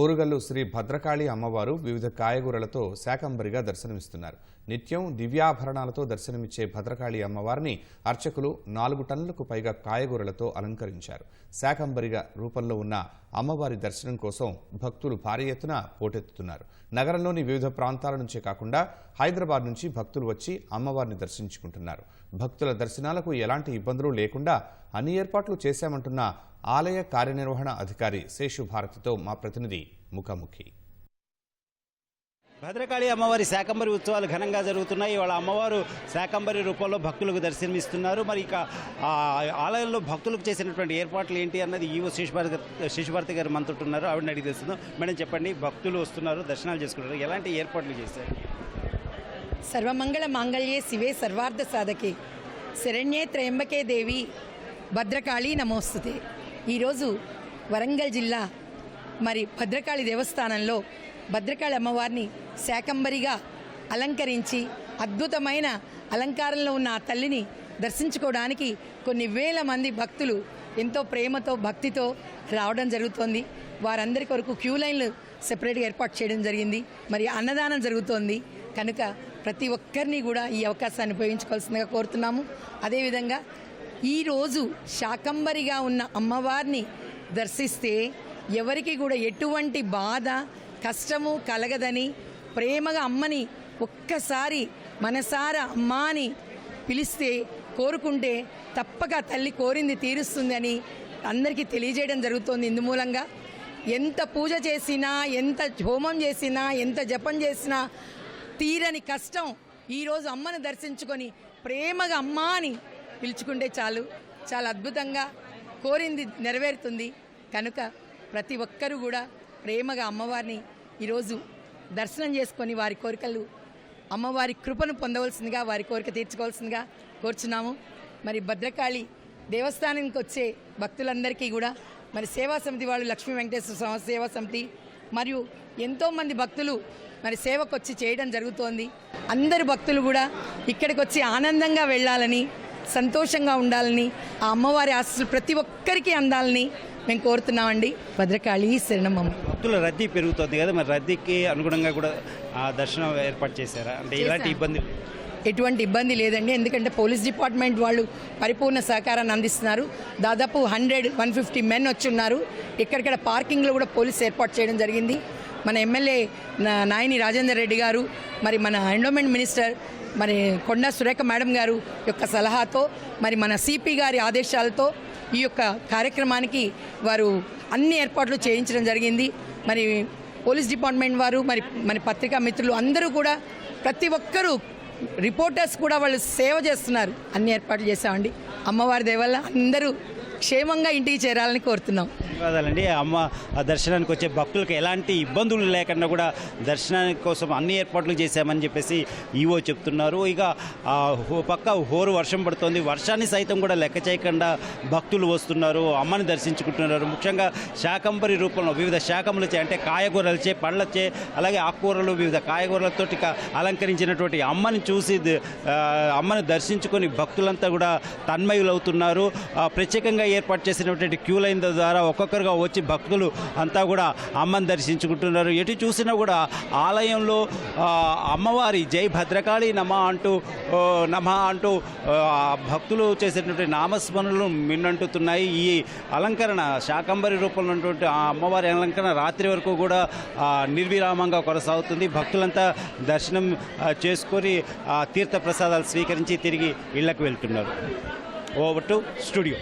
ఓరుగల్లు శ్రీ భద్రకాళి అమ్మవారు వివిధ కాయగూరలతో శాకంబరిగా దర్శనమిస్తున్నారు. నిత్యం దివ్యాభరణాలతో దర్శనమిచ్చే భద్రకాళి అమ్మవారిని అర్చకులు నాలుగు టన్నులకు పైగా కాయగూరలతో అలంకరించారు. శాకంబరిగా రూపంలో ఉన్న అమ్మవారి దర్శనం కోసం భక్తులు భారీ ఎత్తున పోటెత్తుతున్నారు. నగరంలోని వివిధ ప్రాంతాల నుంచే కాకుండా హైదరాబాద్ నుంచి భక్తులు వచ్చి అమ్మవారిని దర్శించుకుంటున్నారు. భక్తుల దర్శనాలకు ఎలాంటి ఇబ్బందులు లేకుండా అన్ని ఏర్పాట్లు చేశామంటున్న ఆలయ కార్యనిర్వహణ అధికారి శేషు భారతితో మా ప్రతినిధి ముఖాముఖి. భద్రకాళి అమ్మవారి శాకంబరి ఉత్సవాలు ఘనంగా జరుగుతున్నాయి. వాళ్ళ అమ్మవారు శాకంబరి రూపంలో భక్తులకు దర్శనమిస్తున్నారు. మరి ఇక ఆలయంలో భక్తులకు చేసినటువంటి ఏర్పాట్లు ఏంటి అన్నది ఈవో శిశుభారతి శిశుభారతి గారు మంతుంటున్నారు ఆవిడని అడిగి తెలుస్తున్నాం మేడం చెప్పండి భక్తులు వస్తున్నారు దర్శనాలు చేసుకుంటారు ఎలాంటి ఏర్పాట్లు చేశారు? సర్వమంగళ మాంగళ్యే శివే సర్వార్థ సాధకే. శరణ్యే త్రయంబకే దేవి. భద్రకాళి నమోస్తుతే. ఈరోజు వరంగల్ జిల్లా మరి భద్రకాళి దేవస్థానంలో భద్రకాళి అమ్మవారిని శాకంబరిగా అలంకరించి అద్భుతమైన అలంకారంలో ఉన్న ఆ తల్లిని దర్శించుకోవడానికి కొన్ని వేల మంది భక్తులు ఎంతో ప్రేమతో భక్తితో రావడం జరుగుతోంది. వారందరి కొరకు క్యూ లైన్లు సెపరేట్గా ఏర్పాటు చేయడం జరిగింది. మరి అన్నదానం జరుగుతోంది. కనుక ప్రతి ఒక్కరిని కూడా ఈ అవకాశాన్ని ఉపయోగించుకోవాల్సిందిగా కోరుతున్నాము. అదేవిధంగా ఈరోజు శాకంబరిగా ఉన్న అమ్మవారిని దర్శిస్తే ఎవరికి కూడా ఎటువంటి బాధ కష్టము కలగదని ప్రేమగా అమ్మని ఒక్కసారి మనసారా అమ్మా అని పిలిస్తే కోరుకుంటే తప్పక తల్లి కోరింది తీరుస్తుంది అని అందరికీ తెలియజేయడం జరుగుతోంది. ఇందు మూలంగా ఎంత పూజ చేసినా ఎంత హోమం చేసినా ఎంత జపం చేసినా తీరని కష్టం ఈరోజు అమ్మను దర్శించుకొని ప్రేమగా అమ్మా అని పిలుచుకుంటే చాలు. చాలా అద్భుతంగా కోరింది నెరవేరుతుంది. కనుక ప్రతి ఒక్కరూ కూడా ప్రేమగా అమ్మవారిని ఈరోజు దర్శనం చేసుకొని వారి కోరికలు అమ్మవారి కృపను పొందవలసిందిగా వారి కోరిక తీర్చుకోవాల్సిందిగా కోరుచున్నాము. మరి భద్రకాళి దేవస్థానానికి వచ్చే భక్తులందరికీ కూడా మరి సేవా సమితి వాళ్ళు లక్ష్మీ వెంకటేశ్వర స్వామి సేవా సమితి మరియు ఎంతోమంది భక్తులు మరి సేవకు వచ్చి చేయడం జరుగుతోంది. అందరు భక్తులు కూడా ఇక్కడికి వచ్చి ఆనందంగా వెళ్ళాలని సంతోషంగా ఉండాలని ఆ అమ్మవారి ఆశీస్సులు ప్రతి ఒక్కరికి అందాలని మేము కోరుతున్నామండి. భద్రకాళి శరణమమ్మ భక్తుల రద్దీ పెరుగుతుంది కదా మరి రద్దీకి అనుగుణంగా కూడా ఆ దర్శనం ఏర్పాటు చేశారా? అంటే ఎలాంటి ఇబ్బంది? ఎటువంటి ఇబ్బంది లేదండి. ఎందుకంటే పోలీస్ డిపార్ట్మెంట్ వాళ్ళు పరిపూర్ణ సహకారాన్ని అందిస్తున్నారు. దాదాపు హండ్రెడ్ వన్ ఫిఫ్టీ మెన్ వచ్చి ఉన్నారు ఇక్కడిక్కడ పార్కింగ్లో కూడా పోలీస్ ఏర్పాటు చేయడం జరిగింది. మన ఎమ్మెల్యే నాయని రాజేందర్ రెడ్డి గారు మరి మన ఎండోమెంట్ మినిస్టర్ మరి కొండా సురేఖ మేడం గారు యొక్క సలహాతో మరి మన సిపి గారి ఆదేశాలతో ఈ యొక్క కార్యక్రమానికి వారు అన్ని ఏర్పాట్లు చేయించడం జరిగింది. మరి పోలీస్ డిపార్ట్మెంట్ వారు మరి మన పత్రికా మిత్రులు అందరూ కూడా ప్రతి ఒక్కరూ రిపోర్టర్స్ కూడా వాళ్ళు సేవ చేస్తున్నారు. అన్ని ఏర్పాట్లు చేశామండి. అమ్మవారి దయవల్ల అందరూ క్షేమంగా ఇంటికి చేరాలని కోరుతున్నాం. ధన్యవాదాలండి. అమ్మ ఆ దర్శనానికి వచ్చే భక్తులకు ఎలాంటి ఇబ్బందులు లేకుండా కూడా దర్శనానికి కోసం అన్ని ఏర్పాట్లు చేశామని చెప్పేసి ఈవో చెప్తున్నారు. ఇక ఆ పక్క హోరు వర్షం పడుతోంది. వర్షాన్ని సైతం కూడా లెక్క చేయకుండా భక్తులు వస్తున్నారు. అమ్మని దర్శించుకుంటున్నారు. ముఖ్యంగా శాకంబరి రూపంలో వివిధ శాఖములచే అంటే కాయగూరలచే పండ్లచే అలాగే ఆకుకూరలు వివిధ కాయగూరలతో అలంకరించినటువంటి అమ్మని చూసి అమ్మని దర్శించుకొని భక్తులంతా కూడా తన్మయులవుతున్నారు. ప్రత్యేకంగా ఏర్పాటు చేసినటువంటి క్యూ లైన్ ద్వారా ఒక్కొక్క ఒక్కరుగా వచ్చి భక్తులు అంతా కూడా అమ్మని దర్శించుకుంటున్నారు. ఎటు చూసినా కూడా ఆలయంలో అమ్మవారి జై భద్రకాళి నమ అంటూ నమ అంటూ భక్తులు చేసేటువంటి నామస్మరణలు మిన్నంటుతున్నాయి. ఈ అలంకరణ శాకంబరి రూపంలో ఉన్నటువంటి ఆ అమ్మవారి అలంకరణ రాత్రి వరకు కూడా నిర్విరామంగా కొనసాగుతుంది. భక్తులంతా దర్శనం చేసుకొని తీర్థ ప్రసాదాలు స్వీకరించి తిరిగి ఇళ్ళకు వెళ్తున్నారు. Over to studio.